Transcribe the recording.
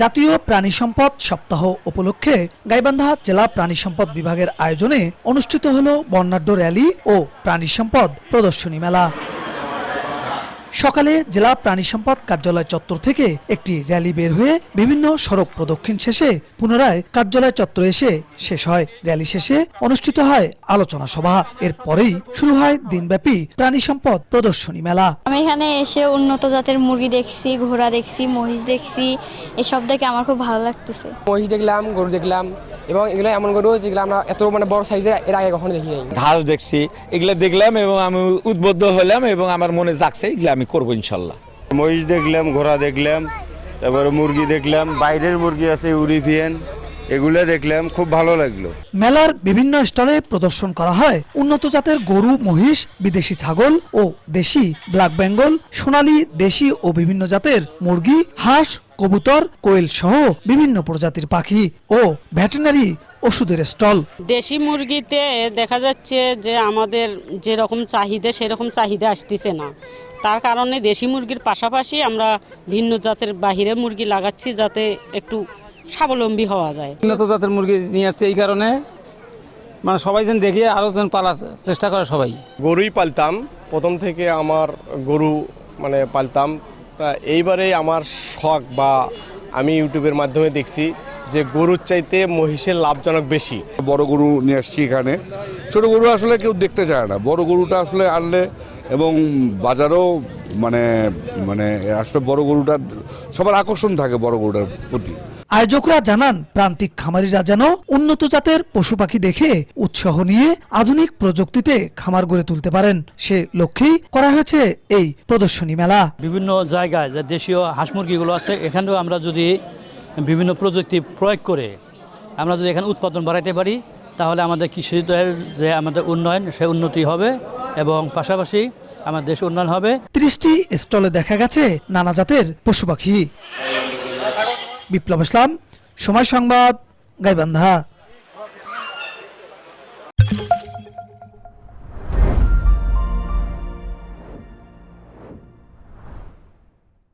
জাতীয় প্রাণী সম্পদ সপ্তাহ উপলক্ষে গাইবান্ধা জেলা প্রাণী সম্পদ বিভাগের আয়োজনে অনুষ্ঠিত হল বর্ণাঢ্য র্যালি ও প্রাণী সম্পদ প্রদর্শনী মেলা। সকালে জেলা প্রাণী সম্পদ কার্যালয় চত্বর থেকে একটি র্যালি বের হয়ে বিভিন্ন সড়ক প্রদক্ষিণ শেষে পুনরায় কার্যালয় চত্বরে এসে শেষ হয়। র্যালি শেষে অনুষ্ঠিত হয় আলোচনা সভা। এরপরেই শুরু হয় দিনব্যাপী প্রাণী সম্পদ প্রদর্শনী মেলা। আমি এখানে এসে উন্নত জাতের মুরগি দেখছি ঘোড়া দেখছি মহিষ দেখছি এসব দেখে আমার খুব ভালো লাগতেছে। মহিষ দেখলাম গরু দেখলাম এবং এগুলো এমন গরু যেগুলো আমরা এত মানে বড় সাইজের এর আগে কখনো দেখি নাই। ঘাস দেখছি এগুলো দেখলাম এবং আমি উদ্বুদ্ধ হলাম এবং আমার মনে জাগছে এগুলো আমি করব ইনশাল্লাহ। মহিষ দেখলাম ঘোড়া দেখলাম তারপরে মুরগি দেখলাম বাইরের মুরগি আছে ইউরিপিয়ান। এগুলো দেখলাম খুব ভালো লাগল। মেলার বিভিন্ন স্টলে প্রদর্শন করা হয়। উন্নত জাতের গরু মহিষ বিদেশি ছাগল ও দেশি ব্ল্যাক বেঙ্গল সোনালী দেশি ও বিভিন্ন জাতের মুরগি হাঁস কবুতর কোয়েল সহ বিভিন্ন প্রজাতির পাখি ও ভেটেরিনারি ওষুধের স্টল। দেশি মুরগিতে দেখা যাচ্ছে যে আমাদের যেরকম চাহিদা সেরকম চাহিদা আসতেছে না। তার কারণে দেশি মুরগির পাশাপাশি আমরা ভিন্ন জাতের বাহিরে মুরগি লাগাচ্ছি যাতে একটু স্বাবলম্বী হওয়া যায়। উন্নত জাতের মুরগি নিয়ে আসছে এই কারণে। মানে সবাই যেন দেখে আরও যেন পালার চেষ্টা করে সবাই। গরুই পালতাম। প্রথম থেকে আমার গরু মানে পালতাম। তা এইবারে আমার শখ বা আমি ইউটিউবের মাধ্যমে দেখছি যে গরুর চাইতে মহিষের লাভজনক বেশি। বড় গরু নিয়ে আসছি এখানে। ছোট গরু আসলে কেউ দেখতে চায় না। বড় গরুটা আসলে আনলে এবং বাজারও মানে মানে আসলে বড় গরুটার সবার আকর্ষণ থাকে বড় গরুটার প্রতি। আয়োজকরা জানান প্রান্তিক খামারিরা যেন উন্নত জাতের পশু পাখি দেখে উৎসাহ নিয়ে আধুনিক প্রযুক্তিতে খামার গড়ে তুলতে পারেন। সে লক্ষ্যেই করা হয়েছে এই প্রদর্শনী মেলা। বিভিন্ন জায়গায় যে দেশীয় হাঁস মুরগিগুলো আছে এখানেও আমরা যদি বিভিন্ন প্রযুক্তি প্রয়োগ করে আমরা যদি এখানে উৎপাদন বাড়াইতে পারি তাহলে আমাদের কৃষিদের যে আমাদের উন্নয়ন, সে উন্নতি হবে এবং পাশাপাশি আমাদের দেশ উন্নয়ন হবে। ত্রিশটি স্টলে দেখা গেছে নানা জাতের পশু পাখি। বিপ্লব ইসলাম, সময় সংবাদ, গাইবান্ধা।